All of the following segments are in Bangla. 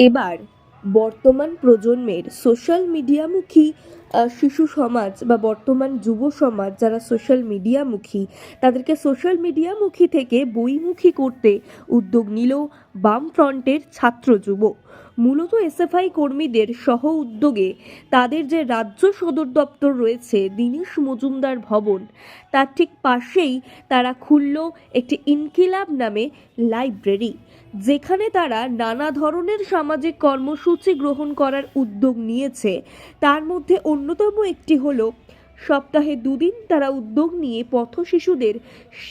এবার বর্তমান প্রজন্মের সোশ্যাল মিডিয়ামুখী শিশু সমাজ বা বর্তমান যুব সমাজ যারা সোশ্যাল মিডিয়ামুখী তাদেরকে সোশ্যাল মিডিয়ামুখী থেকে বইমুখী করতে উদ্যোগ নিল বামফ্রন্টের ছাত্র যুব। মূলত এসএফআই কর্মীদের সহ উদ্যোগে তাদের যে রাজ্য সদর দপ্তর রয়েছে, দীনেশ মজুমদার ভবন, তার ঠিক পাশেই তারা খুলল একটি ইনকিলাব নামে লাইব্রেরি, যেখানে তারা নানা ধরনের সামাজিক কর্মসূচি গ্রহণ করার উদ্যোগ নিয়েছে। তার মধ্যে অন্যতম একটি হল, সপ্তাহে দুদিন তারা উদ্যোগ নিয়ে পথ শিশুদের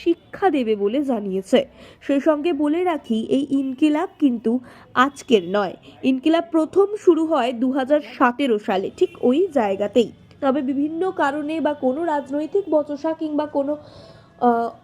শিক্ষা দেবে বলে জানিয়েছে। সেই সঙ্গে বলে রাখি, এই ইনকিলাব কিন্তু আজকের নয়। ইনকিলাব প্রথম শুরু হয় দু সালে, ঠিক ওই জায়গাতেই। তবে বিভিন্ন কারণে বা কোনো রাজনৈতিক বচসা কিংবা কোনো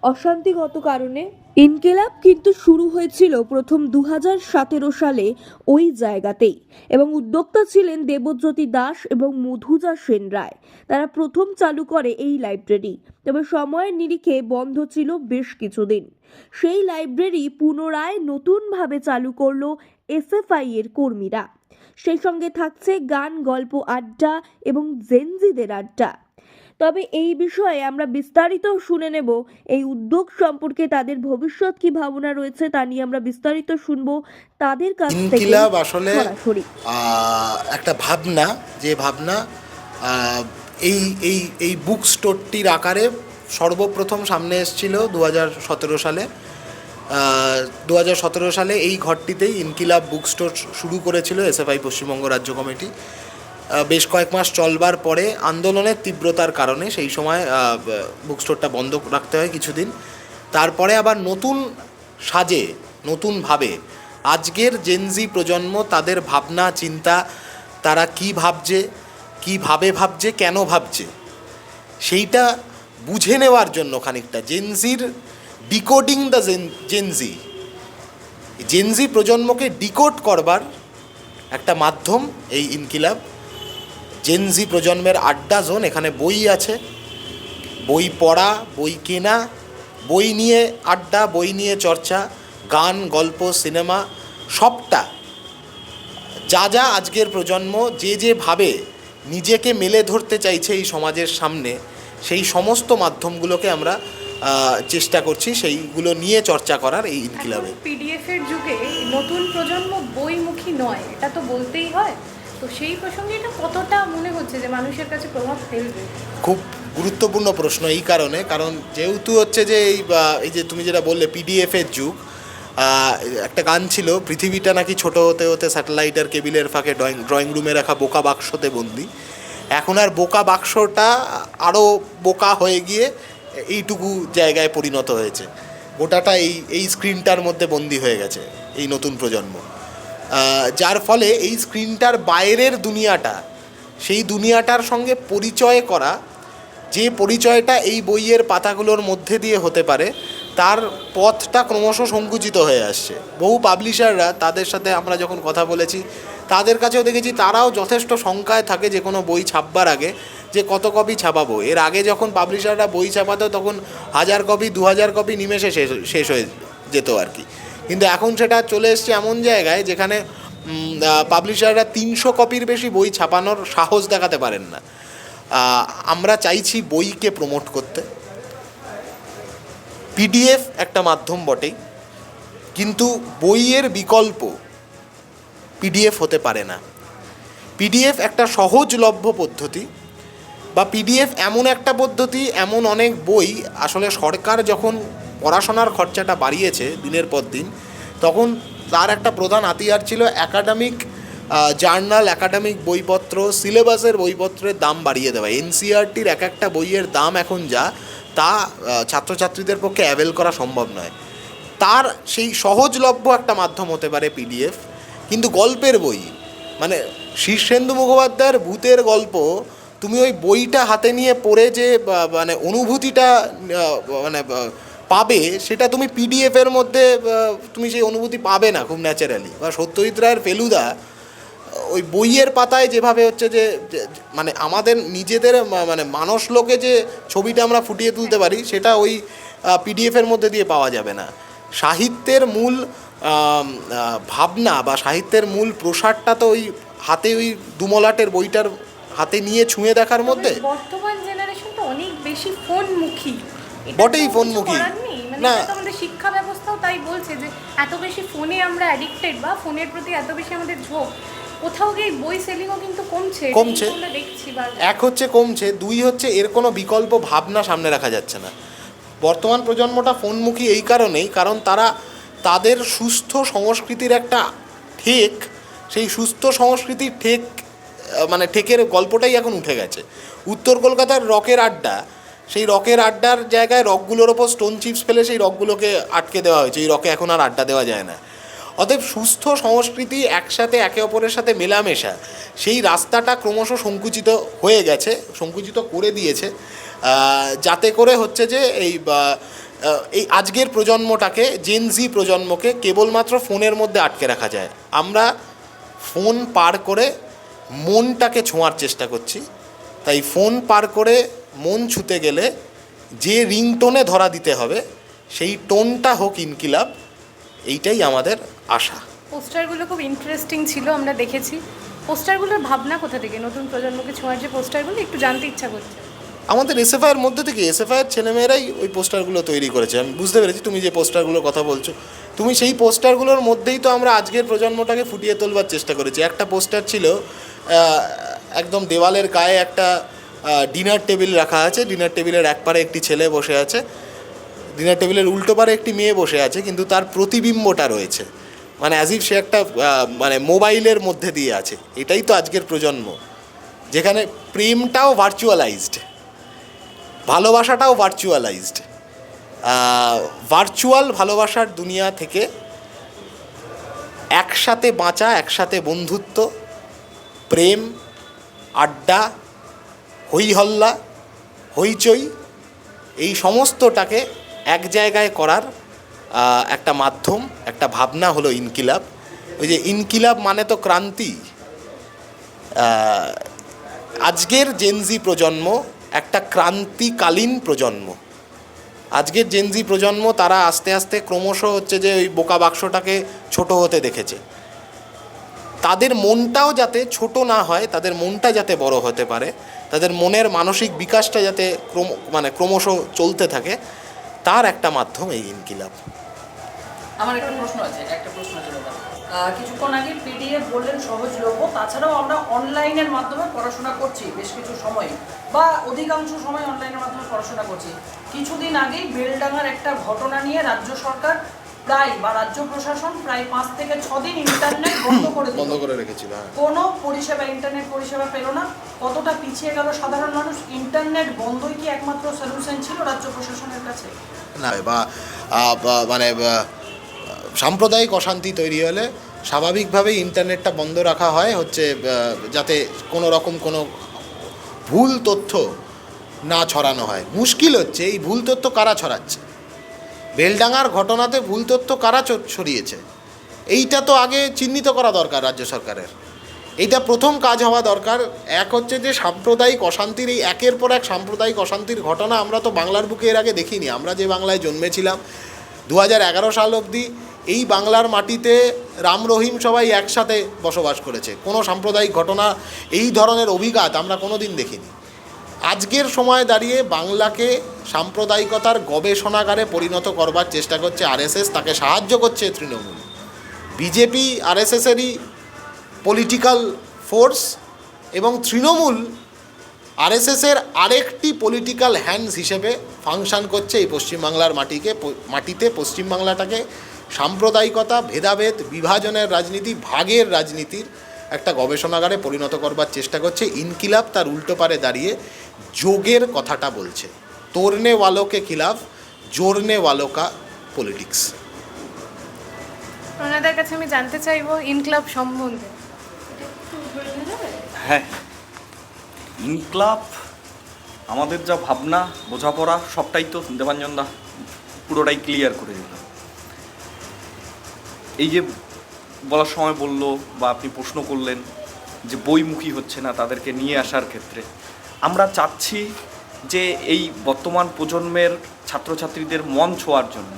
অশান্তিগত কারণে ইনকিলাব কিন্তু শুরু হয়েছিল প্রথম দু সতেরো সালে ওই জায়গাতেই। এবং উদ্যোক্তা ছিলেন দেবজ্যোতি দাস এবং মধুজা সেন রায়। তারা প্রথম চালু করে এই লাইব্রেরি। তবে সময়ের নিরিখে বন্ধ ছিল বেশ কিছুদিন। সেই লাইব্রেরি পুনরায় নতুনভাবে চালু করল এসএফআই এর কর্মীরা। সেই সঙ্গে থাকছে গান, গল্প, আড্ডা এবং জেনজিদের আড্ডা। তবে এই বিষয়ে আমরা বিস্তারিত শুনে নেব। এই উদ্যোগ সম্পর্কে তাদের ভবিষ্যৎ কি ভাবনা রয়েছে তা নিয়ে আমরা বিস্তারিত শুনব। তাদের কাছ থেকে ইনকিলাব আসলে সরাসরি। একটা ভাবনা যে ভাবনা এই এই এই বুক স্টোরটির আকারে সর্বপ্রথম সামনে এসেছিল দু সতেরো সালে। দু হাজার সতেরো সালে এই ঘরটিতেই ইনকিলাব বুক স্টোর শুরু করেছিল এসএফআই পশ্চিমবঙ্গ রাজ্য কমিটি। বেশ কয়েক মাস চলবার পরে আন্দোলনের তীব্রতার কারণে সেই সময় বুক স্টোরটা বন্ধ রাখতে হয় কিছুদিন। তারপরে আবার নতুন সাজে নতুনভাবে আজকের জেনজি প্রজন্ম তাদের ভাবনা, চিন্তা, তারা কি ভাবছে কি ভাবে ভাবছে, কেন ভাবছে, সেইটা বুঝে নেওয়ার জন্য খানিকটা। জেনজির decoding the Gen Z Gen Z প্রজন্মকে ডিকোড করবার একটা মাধ্যম এই ইনকিলাব। জেনজি প্রজন্মের আড্ডা জোন এখানে বই আছে। বই পড়া বই কেনা বই নিয়ে আড্ডা বই নিয়ে চর্চা গান গল্প সিনেমা সবটা। যা যা আজকের প্রজন্ম যে যেভাবে নিজেকে মেলে ধরতে চাইছে এই সমাজের সামনে সেই সমস্ত মাধ্যমগুলোকে আমরা চেষ্টা করছি সেইগুলো নিয়ে চর্চা করার এই ইনকিলাবে। পিডিএফ এর যুগে নতুন প্রজন্ম বইমুখী নয় এটা তো বলতেই হয়। তো সেই প্রসঙ্গে এটা কতটা মনে হচ্ছে যে মানুষের কাছে প্রভাব ফেলবে? খুব গুরুত্বপূর্ণ প্রশ্ন এই কারণে, কারণ যেহেতু হচ্ছে যে এই এই যে তুমি যেটা বললে পিডিএফের যুগ একটা গান ছিল, পৃথিবীটা নাকি ছোট হতে হতে স্যাটেলাইটের কেবিলের ফাঁকে ড্রয়িং ড্রয়িং রুমে রাখা বোকা বাক্সতে বন্দি। এখন আর বোকা বাক্সটা আরও বোকা হয়ে গিয়ে এইটুকু জায়গায় পরিণত হয়েছে। গোটাটা এই এই স্ক্রিনটার মধ্যে বন্দি হয়ে গেছে এই নতুন প্রজন্ম। যার ফলে এই স্ক্রিনটার বাইরের দুনিয়াটা, সেই দুনিয়াটার সঙ্গে পরিচয় করা, যে পরিচয়টা এই বইয়ের পাতাগুলোর মধ্যে দিয়ে হতে পারে, তার পথটা ক্রমশ সংকুচিত হয়ে আসছে। বহু পাবলিশাররা তাদের সাথে আমরা যখন কথা বলেছি, তাদের কাছেও দেখেছি, তারাও যথেষ্ট শঙ্কায় থাকে যে কোনো বই ছাপবার আগে, যে কত কপি ছাপাবো। এর আগে যখন পাবলিশাররা বই ছাপাতো, তখন হাজার কপি, দু হাজার কপি নিমেষে শেষ শেষ হয়ে যেত আর কি। কিন্তু এখন সেটা চলে এসছে এমন জায়গায় যেখানে পাবলিশাররা তিনশো কপির বেশি বই ছাপানোর সাহস দেখাতে পারেন না। আমরা চাইছি বইকে প্রমোট করতে। পিডিএফ একটা মাধ্যম বটেই, কিন্তু বইয়ের বিকল্প পিডিএফ হতে পারে না। পিডিএফ একটা সহজলভ্য পদ্ধতি বা পিডিএফ এমন একটা পদ্ধতি, এমন অনেক বই আসলে সরকার যখন পড়াশোনার খরচাটা বাড়িয়েছে দিনের পর দিন। তখন তার একটা প্রধান হাতিয়ার ছিল একাডেমিক জার্নাল একাডেমিক বইপত্র সিলেবাসের বইপত্রের দাম বাড়িয়ে দেওয়া। এনসিআরটির এক একটা বইয়ের দাম এখন যা, তা ছাত্রছাত্রীদের পক্ষে অ্যাভেল করা সম্ভব নয়। তার সেই সহজলভ্য একটা মাধ্যম হতে পারে পিডিএফ কিন্তু গল্পের বই মানে শীর্ষেন্দু মুখোপাধ্যায়ের ভূতের গল্প, তুমি ওই বইটা হাতে নিয়ে পড়ে যে মানে অনুভূতিটা মানে পাবে, সেটা তুমি পিডিএফের মধ্যে তুমি সেই অনুভূতি পাবে না খুব ন্যাচারালি বা সত্যজিৎ রায়ের ফেলুদা ওই বইয়ের পাতায় যেভাবে হচ্ছে যে মানে আমাদের নিজেদের মানে মানস লোকে যে ছবিটা আমরা ফুটিয়ে তুলতে পারি, সেটা ওই পিডিএফের মধ্যে দিয়ে পাওয়া যাবে না। সাহিত্যের মূল ভাবনা বা সাহিত্যের মূল প্রসারটা তো ওই হাতে ওই দুমলাটের বইটার হাতে নিয়ে ছুঁয়ে দেখার মধ্যে? বর্তমান জেনারেশন তো অনেক বেশি ফোনমুখী বটেই ফোনমুখী। মানে না। আমাদের শিক্ষা ব্যবস্থাও তাই বলছে যে এত বেশি ফোনে আমরা অ্যাডিক্টেড বা ফোনের প্রতি এত বেশি আমাদের ঝোঁক কোথাও গিয়ে বই সেলিংও কিন্তু কমছে কমছে। এক হচ্ছে কমছে দুই হচ্ছে এর কোনো বিকল্প ভাবনা সামনে রাখা যাচ্ছে না বর্তমান প্রজন্মটা ফোনমুখী এই কারণেই কারণ তারা তাদের সুস্থ সংস্কৃতির একটা ঠেক সেই সুস্থ সংস্কৃতির ঠেক মানে ঠেকের গল্পটাই এখন উঠে গেছে উত্তর কলকাতার রকের আড্ডা সেই রকের আড্ডার জায়গায় রকগুলোর ওপর স্টোন চিপস ফেলে সেই রকগুলোকে আটকে দেওয়া হয়েছে। এই রকে এখন আর আড্ডা দেওয়া যায় না। অতএব সুস্থ সংস্কৃতি একসাথে একে অপরের সাথে মেলামেশা, সেই রাস্তাটা ক্রমশ সংকুচিত হয়ে গেছে, সংকুচিত করে দিয়েছে যাতে করে হচ্ছে যে এই এই আজকের প্রজন্মটাকে জেনজি প্রজন্মকে কেবলমাত্র ফোনের মধ্যে আটকে রাখা যায়। আমরা ফোন পার করে মনটাকে ছোঁয়ার চেষ্টা করছি। তাই ফোন পার করে মন ছুতে গেলে যে রিংটোনে ধরা দিতে হবে সেই টোনটা হোক ইনকিলাব এইটাই আমাদের আশা। পোস্টারগুলো খুব ইন্টারেস্টিং ছিল আমরা দেখেছি। পোস্টারগুলোর ভাবনা কোথা থেকে? নতুন প্রজন্মকে ছোঁয়ার যে পোস্টারগুলো একটু জানতে ইচ্ছা করছে। আমাদের এসএফআইয়ের মধ্যে থেকে এসএফআইয়ের ছেলেমেয়েরাই ওই পোস্টারগুলো তৈরি করেছে। আমি বুঝতে পেরেছি তুমি যে পোস্টারগুলোর কথা বলছো। তুমি সেই পোস্টারগুলোর মধ্যেই তো আমরা আজকের প্রজন্মটাকে ফুটিয়ে তোলবার চেষ্টা করেছি। একটা পোস্টার ছিল একদম দেওয়ালের গায়ে একটা ডিনার টেবিল রাখা আছে। ডিনার টেবিলের এক পারে একটি ছেলে বসে আছে। ডিনার টেবিলের উল্টো পারে একটি মেয়ে বসে আছে, কিন্তু তার প্রতিবিম্বটা রয়েছে। মানে অ্যাজ ইফ সে একটা মানে মোবাইলের মধ্যে দিয়ে আছে। এটাই তো আজকের প্রজন্ম। যেখানে প্রেমটাও ভার্চুয়ালাইজড ভালোবাসাটাও ভার্চুয়ালাইজড ভার্চুয়াল ভালোবাসার দুনিয়া থেকে একসাথে বাঁচা, একসাথে বন্ধুত্ব, প্রেম, আড্ডা হই হল্লা হইচই এই সমস্তটাকে এক জায়গায় করার একটা মাধ্যম, একটা ভাবনা হলো ইনকিলাব। ওই যে ইনকিলাব মানে তো ক্রান্তি। আজকের জেনজি প্রজন্ম একটা ক্রান্তিকালীন প্রজন্ম। আজকের জেনজি প্রজন্ম তারা আস্তে আস্তে ক্রমশ হচ্ছে যে ওই বোকা বাক্সটাকে ছোট হতে দেখেছে। তাদের মনটাও যাতে ছোট না হয়, তাদের মনটা যাতে বড় হতে পারে তাদের মনের মানসিক বিকাশটা যাতে ক্রম মানে ক্রমশ চলতে থাকে তার একটা মাধ্যম এই ইনকিলাব। আমার একটা প্রশ্ন আছে একটা প্রশ্ন আহ, কিছুক্ষণ আগে পিডিএফ বললেন সহজলভ্য তাছাড়াও আমরা অনলাইনের মাধ্যমে পড়াশোনা করছি বেশ কিছু সময় বা অধিকাংশ সময় অনলাইনের মাধ্যমে পড়াশোনা করছি। কিছুদিন আগেই বেলডাঙ্গার একটা ঘটনা নিয়ে রাজ্য সরকার বা রাজ্য প্রশাসন প্রায় পাঁচ থেকে ছ দিন ইন্টারনেট বন্ধ করে বন্ধ করে রেখেছিল হ্যাঁ। কোনো পরিষেবা ইন্টারনেট পরিষেবা পেল না। কতটা পিছিয়ে গেল সাধারণ মানুষ? ইন্টারনেট বন্ধই কি একমাত্র সলিউশন ছিল রাজ্য প্রশাসনের কাছে? না বা মানে সাম্প্রদায়িক অশান্তি তৈরি হলে স্বাভাবিকভাবেই ইন্টারনেটটা বন্ধ রাখা হয় হচ্ছে যাতে কোনো রকম কোনো ভুল তথ্য না ছড়ানো হয়। মুশকিল হচ্ছে এই ভুল তথ্য কারা ছড়াচ্ছে? বেলডাঙ্গার ঘটনাতে ভুল তথ্য কারা ছড়িয়েছে? এইটা তো আগে চিহ্নিত করা দরকার রাজ্য সরকারের। এইটা প্রথম কাজ হওয়া দরকার। এক হচ্ছে যে সাম্প্রদায়িক অশান্তির, এই একের পর এক সাম্প্রদায়িক অশান্তির ঘটনা আমরা তো বাংলার বুকে এর আগে দেখিনি। আমরা যে বাংলায় জন্মেছিলাম দু হাজার এগারো সাল অবধি এই বাংলার মাটিতে রাম রহিম সবাই একসাথে বসবাস করেছে। কোনো সাম্প্রদায়িক ঘটনা, এই ধরনের অভিঘাত আমরা কোনো দিন দেখিনি। আজকের সময় দাঁড়িয়ে বাংলাকে সাম্প্রদায়িকতার গবেষণাগারে পরিণত করবার চেষ্টা করছে আরএসএস, তাকে সাহায্য করছে তৃণমূল। বিজেপি, আরএসএসেরই পলিটিক্যাল ফোর্স এবং তৃণমূল আরএসএসের আরেকটি পলিটিক্যাল হ্যান্ডস হিসেবে ফাংশন করছে এই পশ্চিমবাংলার মাটিকে মাটিতে পশ্চিমবাংলাটাকে। সাম্প্রদায়িকতা, ভেদাভেদ, বিভাজনের রাজনীতি, ভাগের রাজনীতির একটা গবেষণাগারে পরিণত করবার চেষ্টা করছে। ইনকিলাব তার উল্টো পারে দাঁড়িয়ে যোগের কথাটা বলছে। তোরনে ওয়ালোকে খিলাফ জোরনে ওয়ালোকা পলিটিক্স। ওনাদের কাছে আমি জানতে চাইব ইনক্লাব সম্বন্ধে? হ্যাঁ। ইনক্লাব আমাদের যা ভাবনা বোঝাপড়া সবটাই তো দেবাঞ্জন দা পুরোটাই ক্লিয়ার করে দিল। এই যে বলার সময় বলল বা আপনি প্রশ্ন করলেন যে বইমুখী হচ্ছে না তাদেরকে নিয়ে আসার ক্ষেত্রে। আমরা চাচ্ছি যে এই বর্তমান প্রজন্মের ছাত্রছাত্রীদের মন ছোঁয়ার জন্য।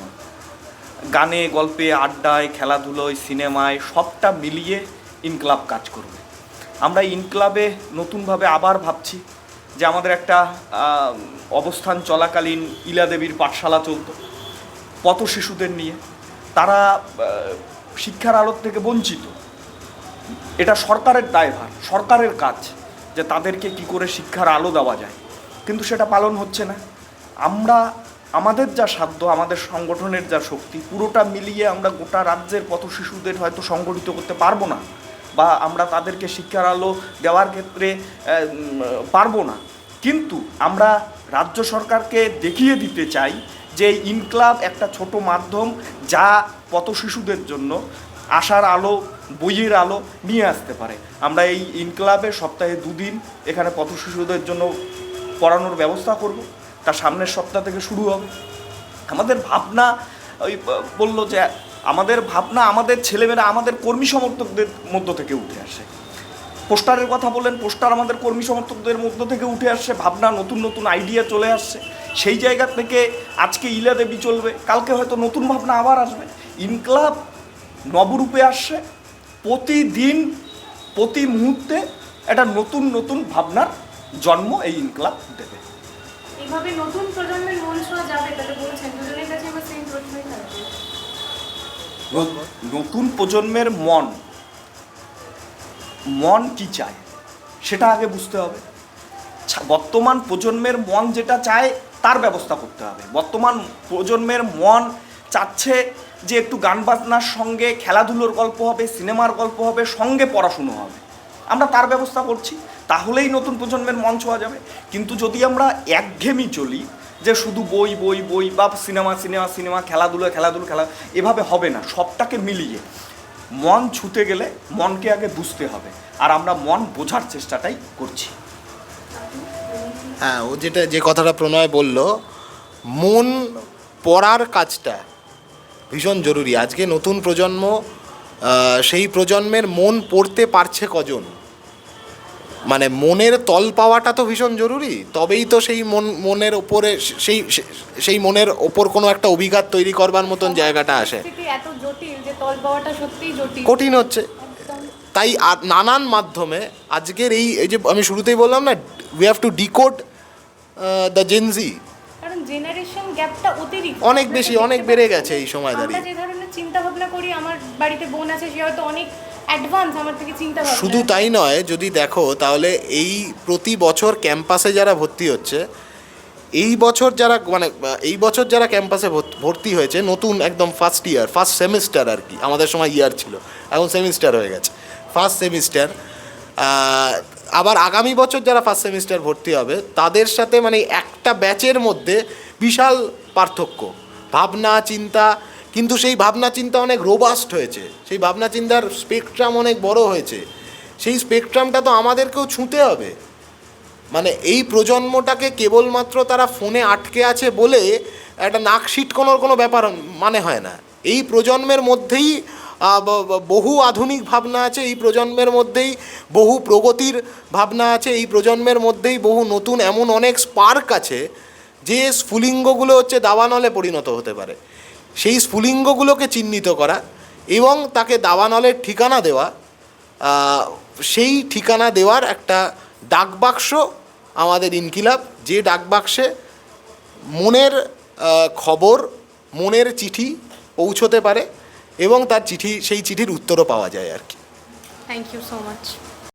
গানে, গল্পে, আড্ডায়, খেলাধুলোয়, সিনেমায় সবটা মিলিয়ে ইনক্লাব কাজ করবে। আমরা ইনক্লাবে নতুনভাবে আবার ভাবছি যে আমাদের একটা অবস্থান চলাকালীন ইলা দেবীর পাঠশালা চলতো। পথ শিশুদের নিয়ে। তারা শিক্ষার আলোর থেকে বঞ্চিত। এটা সরকারের দায়ভার, সরকারের কাজ যে তাদেরকে কি করে শিক্ষার আলো দেওয়া যায়। কিন্তু সেটা পালন হচ্ছে না। আমরা, আমাদের যা সাধ্য, আমাদের সংগঠনের যা শক্তি, পুরোটা মিলিয়ে আমরা গোটা রাজ্যের পথ শিশুদের হয়তো সংগঠিত করতে পারব না বা আমরা তাদেরকে শিক্ষার আলো দেওয়ার ক্ষেত্রে পারব না। কিন্তু আমরা রাজ্য সরকারকে দেখিয়ে দিতে চাই যে ইনক্লাব একটা ছোট মাধ্যম যা পথ শিশুদের জন্য আশার আলো, বইয়ের আলো নিয়ে আসতে পারে। আমরা এই ইনক্লাবে সপ্তাহে দুদিন এখানে পথ শিশুদের জন্য পড়ানোর ব্যবস্থা করব। তার সামনের সপ্তাহ থেকে শুরু হবে। আমাদের ভাবনা, ওই বলল যে আমাদের ভাবনা আমাদের ছেলেমেয়েরা, আমাদের কর্মী সমর্থকদের মধ্য থেকে উঠে আসে। পোস্টারের কথা বলেন পোস্টার আমাদের কর্মী সমর্থকদের মধ্য থেকে উঠে আসছে ভাবনা নতুন নতুন আইডিয়া চলে আসছে। সেই জায়গা থেকে আজকে ইলা দেবী চলবে কালকে হয়তো নতুন ভাবনা আবার আসবে। ইনকলাব নবরূপে আসছে প্রতিদিন প্রতি মুহূর্তে একটা নতুন নতুন ভাবনার জন্ম এই ইনকলাব দেবে। এইভাবে নতুন প্রজন্মের মন ছোঁয়া যাবে তাহলে বলছেন দুজনের কাছে আমার সেম প্রশ্নই থাকবে। নতুন প্রজন্মের মন মন কি চায়, সেটা আগে বুঝতে হবে। বর্তমান প্রজন্মের মন যেটা চায়, তার ব্যবস্থা করতে হবে। বর্তমান প্রজন্মের মন চাচ্ছে যে একটু গান বাজনার সঙ্গে খেলাধুলোর গল্প হবে, সিনেমার গল্প হবে, সঙ্গে পড়াশুনো হবে। আমরা তার ব্যবস্থা করছি, তাহলেই নতুন প্রজন্মের মন ছোঁয়া যাবে। কিন্তু যদি আমরা একঘেয়েমি চলি, যে শুধু বই বই বই বা সিনেমা সিনেমা সিনেমা, খেলাধুলো খেলাধুলো, খেলা, এভাবে হবে না, সবটাকে মিলিয়ে মন ছুতে গেলে মনকে আগে বুঝতে হবে। আর আমরা মন বোঝার চেষ্টাটাই করছি। হ্যাঁ ও যেটা, যে কথাটা প্রণয় বলল, মন পড়ার কাজটা ভীষণ জরুরি। আজকে নতুন প্রজন্ম সেই প্রজন্মের মন পড়তে পারছে কজন? মানে মনের তল পাওয়াটা তো ভীষণ জরুরি তবেই তো সেই মন মনের ওপরে সেই সেই- মনের ওপর কোনো একটা অভিঘাত তৈরি করবার মতন জায়গাটা আসে। কঠিন হচ্ছে। তাই নানান মাধ্যমে আজকের এই এই যে আমি শুরুতেই বললাম না we have to decode the Gen Z generation গ্যাপটা অতিরিক্ত। অনেক বেশি অনেক বেড়ে গেছে এই সময় আমরা দাঁড়িয়ে। যে ধরনের চিন্তা ভাবনা করি আমার বাড়িতে বোন আছে সে হয়তো অনেক অ্যাডভান্স, আমার থেকে চিন্তা ভাবনা। শুধু তাই নয়, যদি দেখো, তাহলে এই প্রতি বছর ক্যাম্পাসে যারা ভর্তি হচ্ছে, এই বছর যারা মানে এই বছর যারা ক্যাম্পাসে ভর্ত- ভর্তি হয়েছে, নতুন একদম ফার্স্ট ইয়ার ফার্স্ট সেমিস্টার আর কি, আমাদের সময় ইয়ার ছিল, এখন সেমিস্টার হয়ে গেছে ফার্স্ট সেমিস্টার আবার আগামী বছর যারা ফার্স্ট সেমিস্টার ভর্তি হবে, তাদের সাথে মানে একটা ব্যাচের মধ্যে বিশাল পার্থক্য, ভাবনা, চিন্তা কিন্তু সেই ভাবনা চিন্তা অনেক রোবাস্ট হয়েছে। সেই ভাবনা চিন্তার স্পেকট্রাম অনেক বড় হয়েছে। সেই স্পেকট্রামটা তো আমাদেরকেও ছুঁতে হবে। মানে এই প্রজন্মটাকে কেবলমাত্র তারা ফোনে আটকে আছে বলে একটা নাক কোনো কোনো ব্যাপার মানে হয় না। এই প্রজন্মের মধ্যেই বহু আধুনিক ভাবনা আছে, এই প্রজন্মের মধ্যেই বহু প্রগতির ভাবনা আছে, এই প্রজন্মের মধ্যেই বহু নতুন এমন অনেক স্পার্ক আছে, যে স্ফুলিঙ্গগুলো হচ্ছে দাবানলে পরিণত হতে পারে। সেই স্ফুলিঙ্গগুলোকে চিহ্নিত করা এবং তাকে দাবানলের ঠিকানা দেওয়া সেই ঠিকানা দেওয়ার একটা ডাকবাক্স আমাদের ইনকিলাব, যে ডাকবাক্সে মনের খবর, মনের চিঠি পৌঁছতে পারে এবং তার চিঠি, সেই চিঠির উত্তরও পাওয়া যায় আর কি। Thank you so much